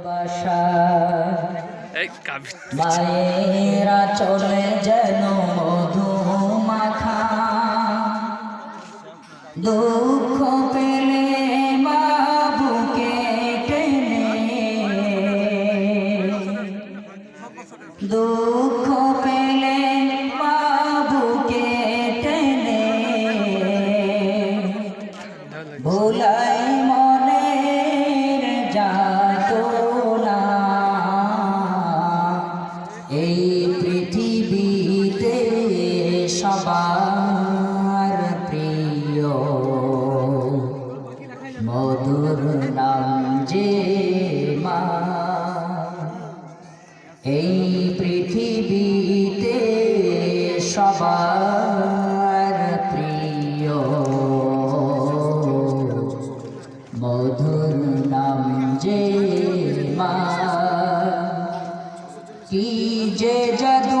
ভালোবাসা। মায়েরা চলে যেন মধু সবার প্রিয়। মধুর নাম যে মা, এই পৃথিবীতে সবার প্রিয়। মধুর নাম যে মা, কি যে জাদু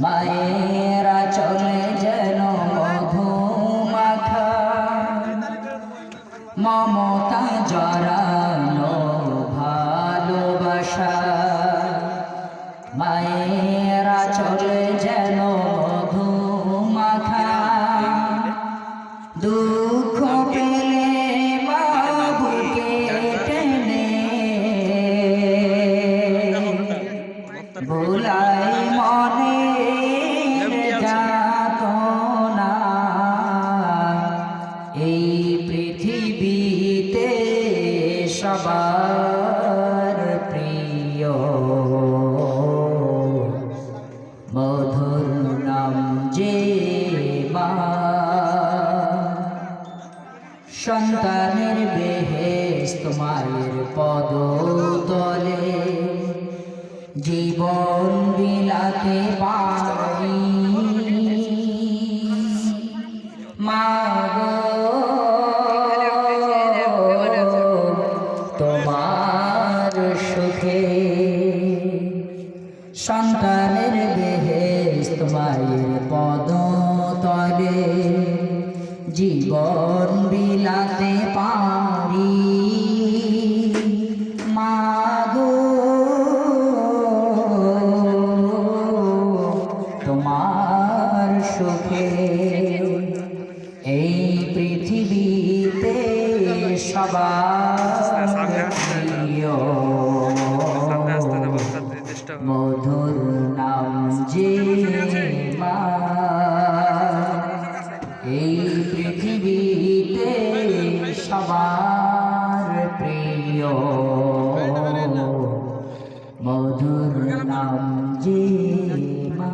মায়েরা চলে যেন মধু মাখা মমতা জরানো ভালোবাসা। মায়েরা মা। সন্তানের বেহেস্ত মায়ের পদ তলে জীবন বিলাতে পারি। মা তোমার সুখে সন্তানের বেহেস্ত জীবন বিলাতে পারি। মাগো তোমার সুখে এই পৃথিবীতে সবার মধুর নাম যে মা এই পৃথিবীতে সবার প্রিয়। মধুর নাম যে মা